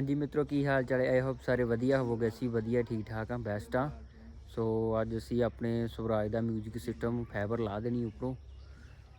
ਹਾਂਜੀ ਮਿੱਤਰੋ ਕੀ ਹਾਲ ਚਾਲ ਹੈ ਆਈ ਹੋਪ ਸਾਰੇ ਵਧੀਆ ਹੋਵੋਗੇ ਅਸੀਂ ਵਧੀਆ ਠੀਕ ਠਾਕ ਹਾਂ ਬੈਸਟ ਹਾਂ ਸੋ ਅੱਜ ਅਸੀਂ ਆਪਣੇ ਸਵਰਾਜ ਦਾ 뮤직 ਸਿਸਟਮ ਫਾਈਬਰ ਲਾ ਦੇਣੀ ਉੱਪਰੋਂ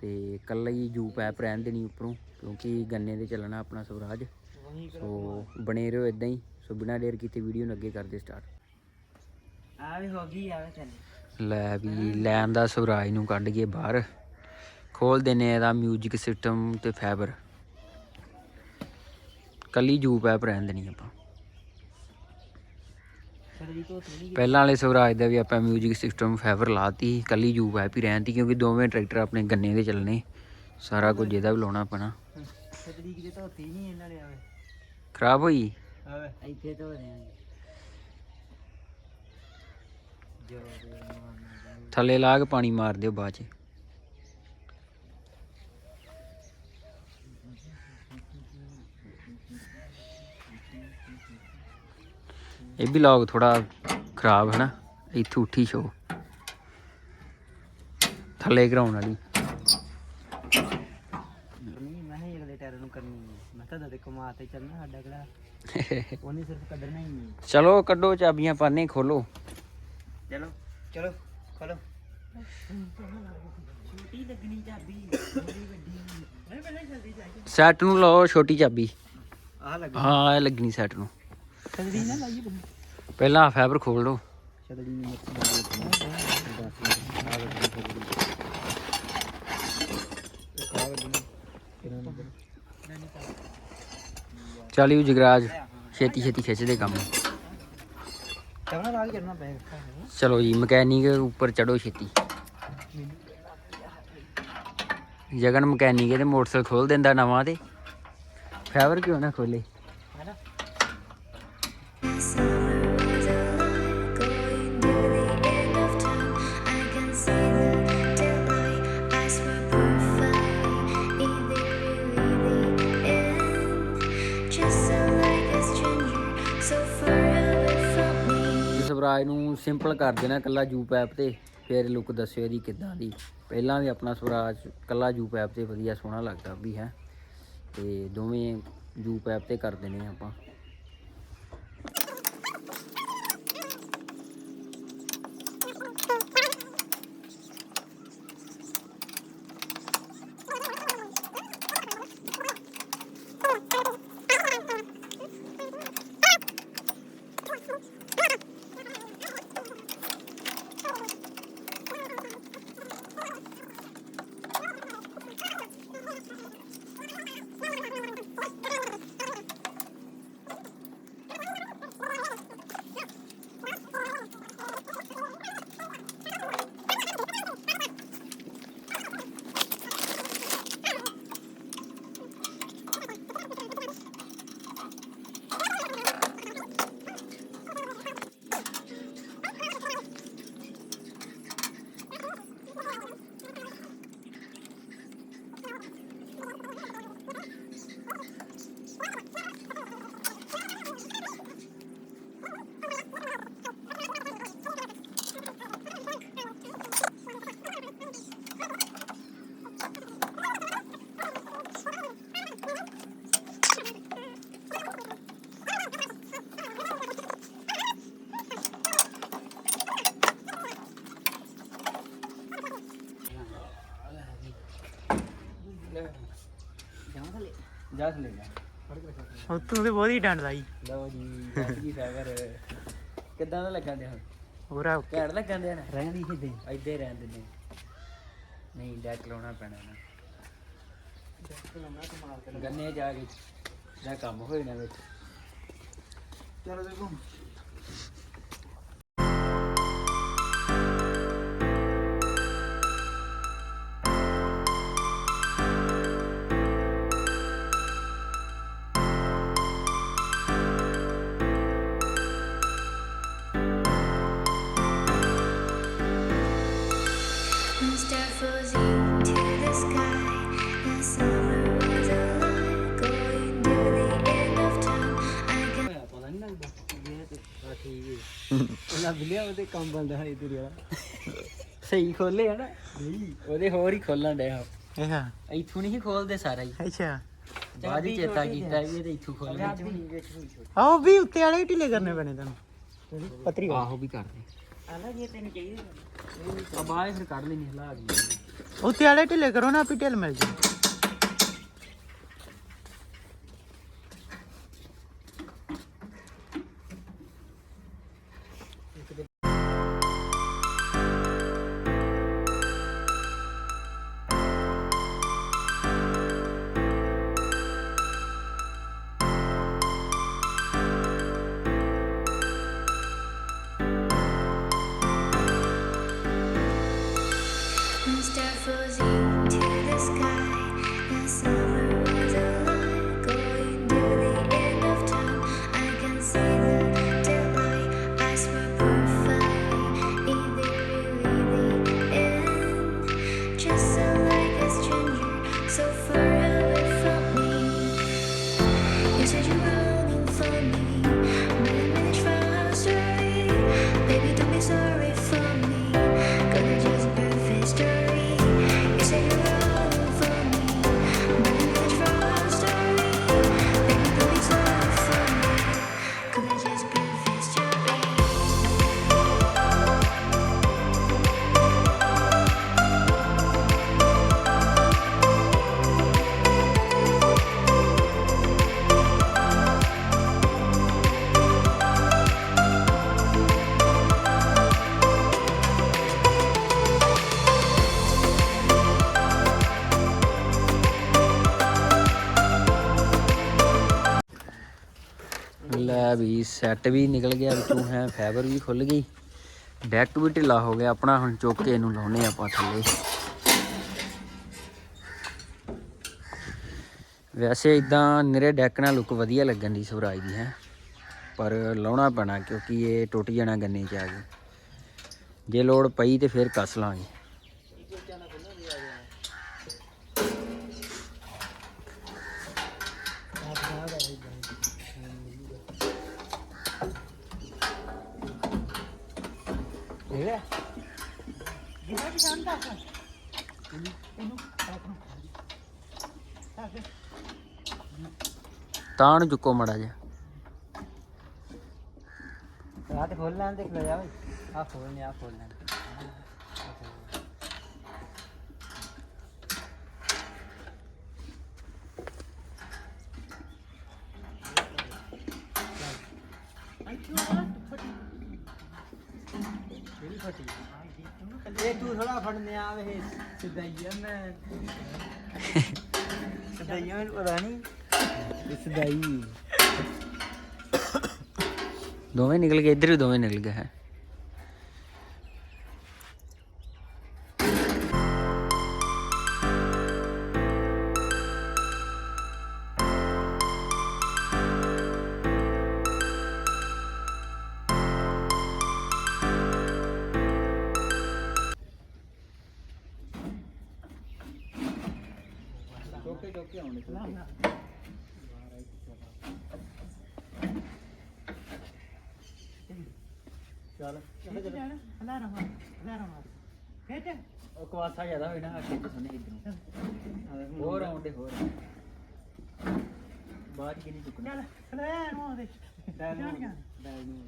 ਤੇ ਕੱਲਾ ਹੀ ਜੂ ਪੈਪ ਰਹਿਣ ਦੇਣੀ ਉੱਪਰੋਂ ਕਿਉਂਕਿ ਗੰਨੇ ਦੇ ਚੱਲਣਾ ਆਪਣਾ ਸਵਰਾਜ ਸੋ ਬਣੇ ਰਹੋ ਇਦਾਂ ਹੀ ਸੋ ਬਿਨਾਂ ਦੇਰ ਕੀਤੇ ਵੀਡੀਓ ਨੂੰ ਅੱਗੇ ਕਰਦੇ ਸਟਾਰਟ ਆ ਵੀ ਹੋ ਗਈ ਆ ਚੱਲ ਲੈ ਵੀ ਲੈਣ ਦਾ ਸਵਰਾਜ ਨੂੰ ਕੱਢ ਕੇ ਬਾਹਰ ਖੋਲ ਦਿੰਨੇ ਇਹਦਾ 뮤직 ਸਿਸਟਮ ਤੇ ਫਾਈਬਰ ਕੱਲੀ ਜੂ ਪੈਪ ਰਹਿਣ ਦੇਣੀ ਆਪਾਂ। ਪਹਿਲਾਂ ਵਾਲੇ ਸਵਰਾਜ ਦਾ ਵੀ ਆਪਾਂ 뮤직 ਸਿਸਟਮ ਫਾਈਬਰ ਲਾਤੀ ਕੱਲੀ ਜੂ ਪੈਪ ਹੀ ਰਹਿਣ ਤੀ ਕਿਉਂਕਿ ਦੋਵੇਂ ਟਰੈਕਟਰ ਆਪਣੇ ਗੰਨੇ ਦੇ ਚੱਲਣੇ ਸਾਰਾ ਕੁਝ ਇਹਦਾ ਵੀ ਲਾਉਣਾ ਪੈਣਾ। ਛੜਦੀ ਕਿਤੇ ਧੋਤੀ ਨਹੀਂ ਇਹਨਾਂ ਨੇ ਆਵੇ। ਖਰਾਬ ਹੋਈ? ਆਵੇ। ਇੱਥੇ ਧੋ ਦੇਾਂਗੇ ਜੋ। ਥੱਲੇ ਲਾ ਕੇ ਪਾਣੀ ਮਾਰ ਦਿਓ ਬਾਅਦ ਚ। ਇਹ ਵੀ ਲੌਗ ਥੋੜਾ ਖਰਾਬ ਹੈ ਨਾ ਇੱਥੋਂ ਉੱਠੀ ਸ਼ੋ ਥੱਲੇ ਕਰਾਉਣ ਵਾਲੀ। ਨਹੀਂ ਮੈਂ ਨਹੀਂ ਅਗਲੇ ਟਾਇਰ ਨੂੰ ਕਰਨੀ ਨਹੀਂ। ਮੈਂ ਤਾਂ ਦਦੇ ਕਮਾ ਤੇ ਚੱਲਣਾ ਸਾਡਾ ਕਿਹੜਾ ਉਹਨੇ ਸਿਰਫ ਕੱਢਣਾ ਹੀ ਨਹੀਂ। ਚਲੋ ਕੱਢੋ ਚਾਬੀਆਂ ਪਾਣੇ ਖੋਲੋ। ਚਲੋ ਚਲੋ ਖੋਲੋ। ਛੋਟੀ ਲੱਗਣੀ ਚਾਬੀ ਬੜੀ ਵੱਡੀ। ਨਹੀਂ ਪਹਿਲਾਂ ਜਲਦੀ ਜਾ ਸੈੱਟ ਨੂੰ ਲਾਓ ਛੋਟੀ ਚਾਬੀ। ਆਹ ਹਾਂ ਇਹ ਲੱਗਣੀ ਸੈੱਟ ਨੂੰ। ਛੜਦੀ ਨਾ ਲਾਈ ਪਹਿਲਾਂ ਫਾਈਬਰ ਖੋਲ ਲਓ। ਛੜਦੀ ਨਹੀਂ ਮੱਤ ਚੱਲਿਓ ਜਗਰਾਜ ਛੇਤੀ ਛੇਤੀ ਖਿੱਚਦੇ ਕੰਮ। ਚਲੋ ਜੀ ਮਕੈਨਿਕ ਉੱਪਰ ਚੜੋ ਛੇਤੀ। ਜਗਨ ਮਕੈਨਿਕ ਇਹਦੇ ਮੋਟਰਸਾਈਕਲ ਖੋਲ ਦਿੰਦਾ ਨਵਾਂ ਤੇ। ਫਾਈਬਰ ਕਿਉਂ ਨਾ ਖੋਲੇ? ਸਵਰਾਜ ਨੂੰ ਸਿੰਪਲ ਕਰ ਦੇਣਾ ਕੱਲਾ ਜੂ ਪੈਪ ਤੇ, ਫਿਰ ਲੁੱਕ ਦੱਸਿਓ ਇਹਦੀ ਕਿੱਦਾਂ ਦੀ। ਪਹਿਲਾਂ ਵੀ ਆਪਣਾ ਸਵਰਾਜ ਕੱਲਾ ਜੂ ਪੈਪ ਤੇ ਵਧੀਆ ਸੋਹਣਾ ਲੱਗਦਾ ਵੀ ਹੈ। ਤੇ ਦੋਵੇਂ ਜੂ ਪੈਪ ਤੇ ਕਰ ਦੇਣੇ ਆਪਾਂ ਜਾ ਲੈ ਜਾ ਹੁਣ ਤੂੰ ਤੇ ਬਹੁਤ ਹੀ ਡੰਡ ਲਾਈ। ਲਓ ਜੀ ਜੀ ਫਾਈਬਰ ਕਿੱਦਾਂ ਦਾ ਲੱਗਣ ਡਿਆ ਹੁਣ? ਹੋਰਾ ਘੈਂਟ ਲੱਗਣ ਡਿਆ ਨਾ? ਰਹਿੰਦੀ ਹਿੱਦੇ ਇੱਦਾਂ ਹੀ ਰਹਿਣ ਦਿੰਦੇ। ਨਹੀਂ ਡੈਕ ਲਾਉਣਾ ਪੈਣਾ ਨਾ। ਗੰਨੇ ਜਾ ਕੇ ਦਾ ਕੰਮ ਹੋਏ ਨਾ ਵਿੱਚ। ਚਲੋ ਦੇਖੋ। ਉਹਨਾਂ ਬਿਲਿਆ ਉਹਦੇ ਕੰਮ ਬੰਦਾ ਹੈ ਤੇਰੇ ਵਾਲਾ। ਸਹੀ ਖੋਲੇ ਹਨਾ ਨਹੀਂ। ਉਹਦੇ ਹੋਰ ਹੀ ਖੋਲਣ ਡਿਆ ਅੱਛਾ ਇੱਥੋਂ ਨਹੀਂ ਖੋਲਦੇ ਸਾਰਾ ਹੀ। ਅੱਛਾ। ਬਾਅਦ ਵਿੱਚ ਚੇਤਾ ਕੀਤਾ ਵੀ ਇਹਦੇ ਇੱਥੋਂ ਖੋਲ ਆਓ ਵੀ ਉੱਤੇ ਵਾਲੇ ਢਿੱਲੇ ਕਰਨੇ ਪੈਣੇ ਤੁਹਾਨੂੰ। ਪਤਰੀ ਆਹੋ ਵੀ ਕਰਦੇ। ਆਲਾ ਜੇ ਤੈਨੂੰ ਚਾਹੀਦੇ। ਆ ਫਿਰ ਕੱਢ ਲੈਣੀ ਹਲਾ ਗਈ ਉੱਤੇ ਵਾਲੇ ਢਿੱਲੇ ਕਰੋ ਨਾ ਆਪੀ ਢਿੱਲ ਮਿਲ ਜੇ for you. ਸੈੱਟ ਵੀ ਨਿਕਲ ਗਿਆ ਵਿੱਚੋਂ, ਹੈ ਫਾਈਬਰ ਵੀ ਖੁੱਲ ਗਈ। ਡੈਕ ਵੀ ਢਿੱਲਾ ਹੋ ਗਿਆ ਆਪਣਾ, ਹੁਣ ਚੁੱਕ ਕੇ ਇਹਨੂੰ ਲਾਉਣੇ ਆਪਾਂ ਥੱਲੇ। ਵੈਸੇ ਇਦਾਂ ਨਿਰੇ ਡੈਕ ਨਾਲ ਲੁੱਕ ਵਧੀਆ ਲੱਗਣ ਦੀ ਸਵਰਾਜ ਦੀ, ਹੈ। ਪਰ ਲਾਉਣਾ ਪੈਣਾ, ਕਿਉਂਕਿ ਇਹ ਟੁੱਟ ਜਾਣਾ ਗੰਨੇ ਚ ਆ ਕੇ। ਜੇ ਲੋੜ ਪਈ ਤੇ ਫਿਰ ਕੱਸ ਲਾਂਗੇ ਇਹ ਜਿਹੜਾ ਕਿ ਸ਼ਾਨ ਦਾ ਤਾਂ ਨੂੰ ਚੁੱਕੋ ਮੜਾ ਜਿਹਾ। ਰਾਤ ਖੋਲ ਲੈਣ, ਦੇਖ ਲੋ ਜਾ ਬਈ। ਆ ਖੋਲਨੇ ਆ ਖੋਲ ਲੈਣ ਤੂੰ ਥੋੜਾ ਫੜਨੇ ਆ ਵੇ। ਸਿੱਧਾਈਆ ਮੈਂ। ਪਤਾ ਨਹੀਂ ਦੋਵੇਂ ਨਿਕਲ ਗਏ, ਇੱਧਰ ਵੀ ਦੋਵੇਂ ਨਿਕਲ ਗਏ ਹੈ। ਟੋਕੇ ਟੋਕੇ ਆਉਂਦੇ ਚੱਲ ਹਲਾਰਾ ਮਾਰ ਹਲਾਰਾ ਮਾਰ। ਫੇਟ ਉਹ ਕਵਾਸਾ ਜ਼ਿਆਦਾ ਹੋਈ ਨਾ ਅੱਗੇ ਤੋਂ ਸੁਣੇ ਇਧਰੋਂ। ਹੋਰ ਆਉਂਦੇ ਹੋਰ। ਬਾਅਦ ਕਿ ਨਹੀਂ ਚੁੱਕਣਾ? ਚੱਲ ਹਲਾਰਾ ਨੂੰ ਆਉਂਦੇ ਡੈਲ ਨੂੰ ਡੈਲ ਨੂੰ।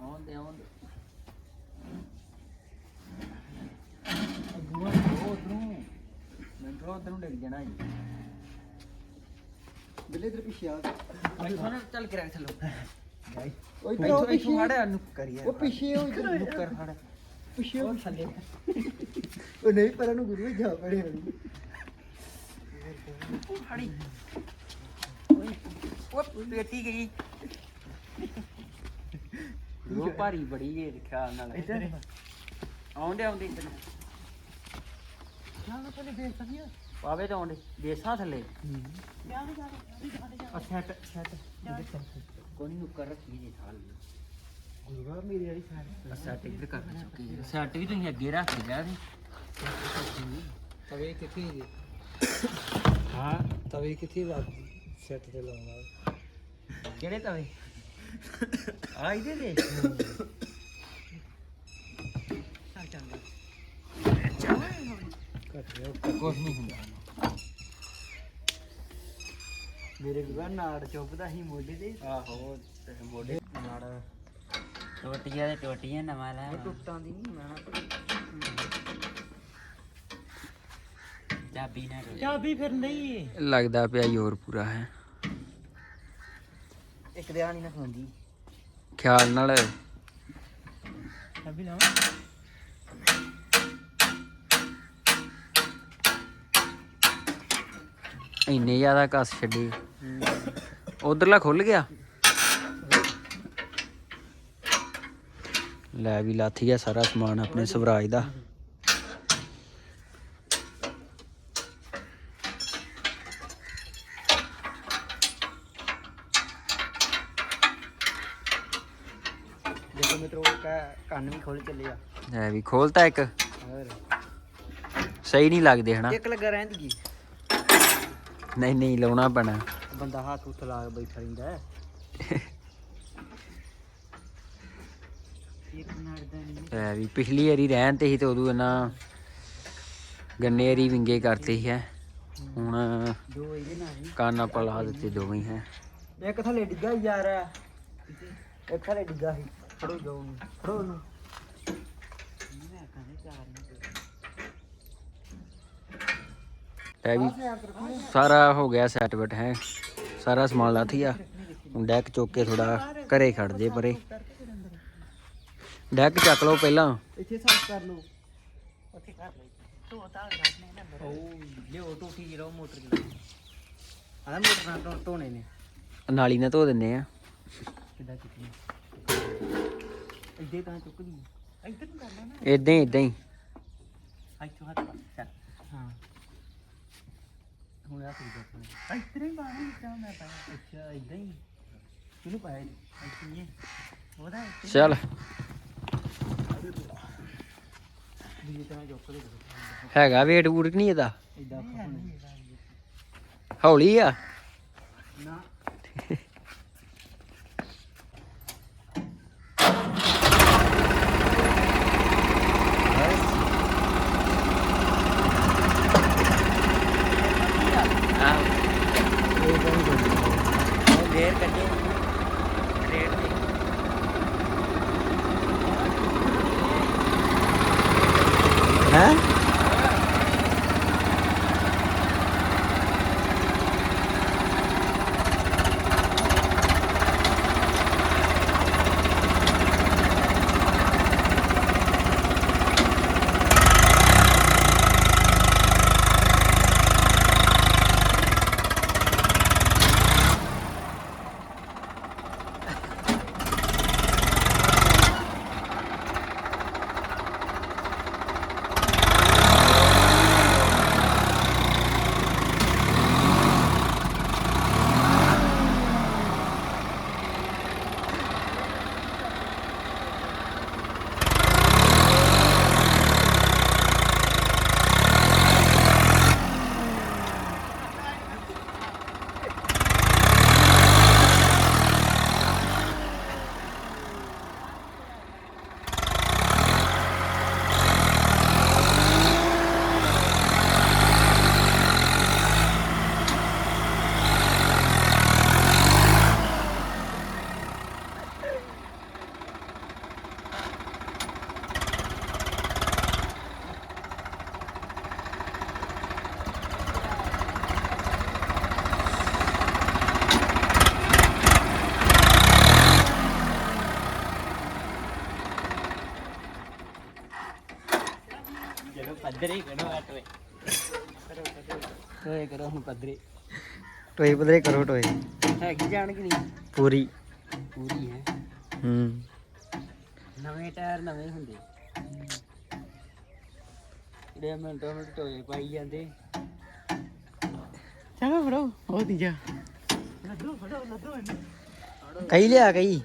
ਆਉਂਦੇ ਆਉਂਦੇ ਅਗੂਆ ਉਹ ਉਧਰੋਂ ਉਧਰੋਂ ਡਿੱਗ ਜਾਣਾ ਜੀ ਬਿੱਲੇ ਇਧਰ ਪਿੱਛੇ ਆ। ਇੱਥੋਂ ਨਾ ਚੱਲ ਕੇ ਰੱਖ ਥੱਲੋਂ। ਉਹ ਇੱਥੋਂ ਇੱਥੋਂ ਖੜਾ ਨੂੰ ਕਰੀਏ ਉਹ ਪਿੱਛੇ ਉਹ ਇਧਰ ਨੁੱਕਰ ਖੜਾ ਪਿੱਛੇ ਉਹ ਥੱਲੇ। ਉਹ ਨਹੀਂ ਪਰਾਂ ਨੂੰ ਗੁਰੂ ਜਾ ਪੜੇ ਹਣੀ। ਖੜੀ। ਉਹ ਪੇਟੀ ਗਈ। ਉਹ ਭਾਰੀ ਬੜੀ ਹੈ ਖਿਆਲ ਨਾਲ ਇੱਧਰ। ਆਉਂਦੇ ਆਉਂਦੇ ਇੱਧਰ। ਨੂੰ। ਨਾ ਪਹਿਲੇ ਫੇਰ ਸਕਿਆ ਪਾਵੇ ਤਾਂ ਆਉਂਦੇ ਦੇਸਾਂ ਥੱਲੇ। ਜਾ ਜਾ ਜਾ ਸੈਟ ਸੈਟ ਕੋਈ ਨੀ ਨੁੱਕਰ ਰੱਖੀ ਜੀ ਥਾਲ। ਗੁਰੂਆ ਮੇਰੀ ਵਾਲੀ ਸਾਈਡ ਸੈਟ ਇੱਧਰ ਕਰ ਚੁੱਕੀ ਹੈ ਸੈਟ ਵੀ ਤੁਸੀਂ ਅੱਗੇ ਰੱਖ ਲਿਆ ਸੀ ਤਵੇ ਕਿੱਥੇ ਜੀ? ਹਾਂ। ਤਵੇ ਕਿੱਥੇ ਬਾਤ ਸੈਟ ਤੇ ਲਾਉਣਾ। ਕਿਹੜੇ ਤਵੇ? ਆ ਇਹਦੇ ਦੇ ਚੱਲ ਚੱਲ ਕੁਛ ਨਹੀਂ ਹੁੰਦਾ ਮੇਰੇ ਵੀ ਨਾੜ ਚੁੱਪਦਾ ਸੀ ਮੋਢੇ ਤੇ। ਆਹੋ ਮੋਢੇ ਨਾੜ। ਟੋਟੀਆਂ ਤੇ ਟੋਟੀਆਂ ਨਵਾਂ ਲੈ ਟੁੱਟਾਂ ਦੀ ਨਹੀਂ ਮੈਂ। ਚਾਬੀ ਨਾ ਚਾਬੀ ਫਿਰ ਨਹੀਂ। ਲੱਗਦਾ ਪਿਆ ਜ਼ੋਰ ਪੂਰਾ ਹੈ। ਇੱਕ ਦੇ ਆ ਨਹੀਂ ਨਾ ਖੁੰਦੀ। ਖਿਆਲ ਨਾਲ। ਚਾਬੀ ਲਾਵਾਂ। ਇੰਨੇ ਜ਼ਿਆਦਾ ਕੱਸ ਛੱਡੇ। ਉਧਰਲਾ ਖੁੱਲ ਗਿਆ? ਲੈ ਵੀ ਲਾਥੀ ਆ ਸਾਰਾ ਸਮਾਨ ਆਪਣੇ ਸਵਰਾਜ ਦਾ। ਦੇਖੋ ਮਿੱਤਰੋ ਕਾ ਕੰਨ ਵੀ ਖੋਲ ਚੱਲੇ ਆ। ਲੈ ਵੀ ਖੋਲਤਾ ਇੱਕ। ਹੋਰ। ਸਹੀ ਨਹੀਂ ਲੱਗਦੇ ਹਨਾ। ਇੱਕ ਲੱਗਾ ਰਹਿੰਦੀ ਨਹੀਂ ਨਹੀਂ ਲਾਉਣਾ ਪੈਣਾ। ਬੰਦਾ ਹੱਥ ਉੱਤੇ ਲਾ ਕੇ ਬੈਠਾ ਰਹਿੰਦਾ ਹੈ। ਇੱਕ ਨੜਦਾ ਨਹੀਂ। ਲੈ ਵੀ ਪਿਛਲੀ ਵਾਰੀ ਰਹਿਣ ਤੇ ਸੀ ਤੇ ਉਦੋਂ ਇਹਨਾਂ ਗੰਨੇ ਵਾਰੀ ਵਿੰਗੇ ਕਰਤੇ ਸੀ ਹੈ। ਹੁਣ ਦੋ ਇਹਦੇ ਨਾਲ ਹੀ। ਕੰਨ ਆਪਾਂ ਲਾ ਦਿੱਤੇ ਦੋਵੇਂ ਹੀ ਹੈ। ਇੱਕ ਥੱਲੇ ਡਿੱਗਾ ਯਾਰ। ਇੱਕ ਥੱਲੇ ਡਿੱਗਾ ਸੀ। ਫੜੋ ਜਾਓ ਨੂੰ ਫੜੋ ਉਹਨੂੰ। ਲੈ ਵੀ ਸਾਰਾ ਹੋ ਗਿਆ ਸੈਟ ਬਟ ਹੈ ਸਾਰਾ ਸਮਾਨ ਲਾਥੀ ਆ ਹੁਣ ਡੈਕ ਚੁੱਕ ਕੇ ਥੋੜਾ ਘਰੇ ਖੜ ਜੇ ਪਰੇ। ਡੈਕ ਚੱਕ ਲਓ ਪਹਿਲਾਂ। ਇੱਥੇ ਸਾਫ਼ ਕਰ ਲਓ। ਉੱਥੇ ਕਰ ਲਓ ਧੋ ਤਾਂ ਰੱਖਨੇ ਨਾ ਉਹ ਲਿਓ ਟੋਟੀ ਜਿਹੜਾ ਉਹ ਮੋਟਰ ਦੀ ਆਦਾ ਮੋਟਰ ਨਾਲ ਧੋਣੇ ਨੇ। ਨਾਲੀ ਨਾਲ ਧੋ ਦਿੰਨੇ ਆ। ਕਿੱਦਾਂ ਚੁੱਕਣੀ ਇੱਦੇ ਤਾਂ ਚੁੱਕ ਲਈ। ਇੱਧਰ ਨੂੰ ਕਰਨਾ ਨਾ ਇਦਾਂ ਹੀ ਇਦਾਂ ਹੀ। ਇੱਥੋਂ ਹੱਥ ਪਾ ਚੱਲ। ਹਾਂ। ਹੁਣ ਆ ਕੋਈ ਦੱਸਣਾ ਇੱਧਰ ਹੀ ਬਾਹਰ ਕਿਉਂ ਮੈਂ ਪਾਇਆ ਅੱਛਾ ਇੱਦਾਂ ਹੀ। ਕਿਹਨੂੰ ਪਾਇਆ ਇੱਥੇ ਹੀ ਉਹਦਾ ਚੱਲ। ਹੈਗਾ ਵੇਟ ਵੂਟ ਨਹੀਂ ਇਹਦਾ? ਇਦਾਂ ਹੌਲੀ ਆ। ਨਾ ਉਹ ਗੇਰ ਕੱਢੇ ਰੇਡ ਤੇ ਹੈ ਪੱਧਰੇ ਟੋਏ। ਪਦਰੇ ਕਰੋ ਟੋਏ ਹੈਗੀ ਜਾਣ ਕਿ ਨਹੀਂ? ਪੂਰੀ। ਪੂਰੀ ਹੈ। ਹੂੰ। ਨਵੇਂ ਟਾਇਰ ਨਵੇਂ ਹੁੰਦੇ। ਜਿਹੜੇ ਮਿੰਟੋ ਮਿੰਟ ਟੋਏ ਪਾਈ ਜਾਂਦੇ। ਚਲੋ ਫੜੋ ਉਹ ਦੀ ਜਾ। ਲੱਦੋ ਫੜੋ ਲੱਦੋ ਇਹਨੂੰ। ਕਈ ਲਿਆ ਕਈ